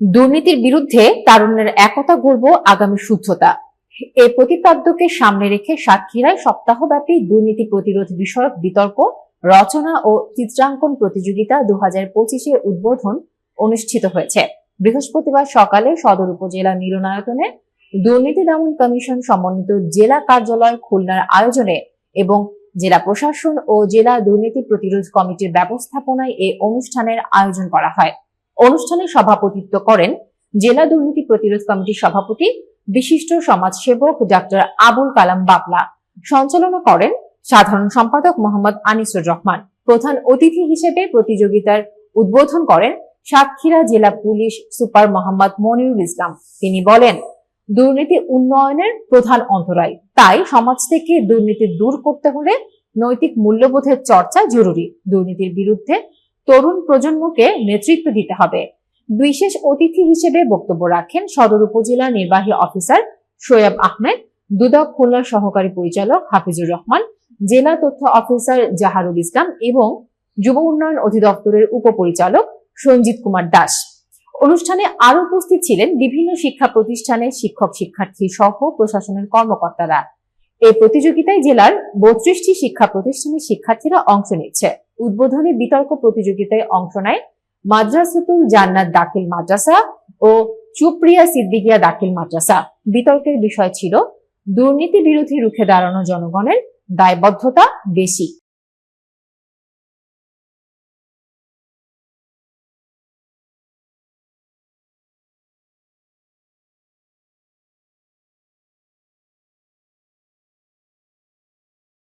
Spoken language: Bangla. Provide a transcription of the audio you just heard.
দুর্নীতির বিরুদ্ধে তারুণ্যের একতা গড়ব আগামী শুদ্ধতা। এই প্রতিপাদ্যকে সামনে রেখে সাতক্ষীরায় সপ্তাহব্যাপী দুর্নীতি প্রতিরোধ বিষয়ক বিতর্ক, রচনা ও চিত্রাঙ্কন প্রতিযোগিতা দু হাজার উদ্বোধন অনুষ্ঠিত হয়েছে। বৃহস্পতিবার সকালে সদর উপজেলা মিলনায়তনে দুর্নীতি দমন কমিশন সমন্বিত জেলা কার্যালয় খুলনার আয়োজনে এবং জেলা প্রশাসন ও জেলা দুর্নীতি প্রতিরোধ কমিটির ব্যবস্থাপনায় এ অনুষ্ঠানের আয়োজন করা হয়। অনুষ্ঠানে সভাপতিত্ব করেন জেলা দুর্নীতি প্রতিরোধ কমিটির সভাপতি, বিশিষ্ট সমাজসেবক ডাক্তার আবুল কালাম বাবলা। সঞ্চালনা করেন সাধারণ সম্পাদক মোহাম্মদ আনিসুর রহমান। প্রধান অতিথি হিসেবে প্রতিযোগিতার উদ্বোধন করেন সাতক্ষীরা জেলা পুলিশ সুপার মোহাম্মদ মনিরুল ইসলাম। তিনি বলেন, দুর্নীতি উন্নয়নের প্রধান অন্তরায়। তাই সমাজ থেকে দুর্নীতি দূর করতে হলে নৈতিক মূল্যবোধের চর্চা জরুরি। দুর্নীতির বিরুদ্ধে তরুণ প্রজন্মকে নেতৃত্ব দিতে হবে। বিশেষ অতিথি হিসেবে বক্তব্য রাখেন সদর উপজেলা নির্বাহী অফিসার শোয়েব আহমেদ, দুদক খুলনার সহকারী পরিচালক হাফিজুর রহমান, জেলা তথ্য অফিসার জাহারুল ইসলাম এবং যুব উন্নয়ন অধিদপ্তরের উপপরিচালক সঞ্জিত কুমার দাস। অনুষ্ঠানে আরও উপস্থিত ছিলেন বিভিন্ন শিক্ষা প্রতিষ্ঠানের শিক্ষক শিক্ষার্থী সহ প্রশাসনের কর্মকর্তারা। এই প্রতিযোগিতায় জেলার বত্রিশটি শিক্ষা প্রতিষ্ঠানের শিক্ষার্থীরা অংশ নিচ্ছে। উদ্বোধনী বিতর্ক প্রতিযোগিতায় অংশ নেয় মাদ্রাসাতুল জান্নাত দাখিল মাদ্রাসা ও চুপ্রিয়া সিদ্দিকিয়া দাখিল মাদ্রাসা। বিতর্কের বিষয় ছিল দুর্নীতি বিরোধী রুখে দাঁড়ানো জনগণের দায়বদ্ধতা বেশি।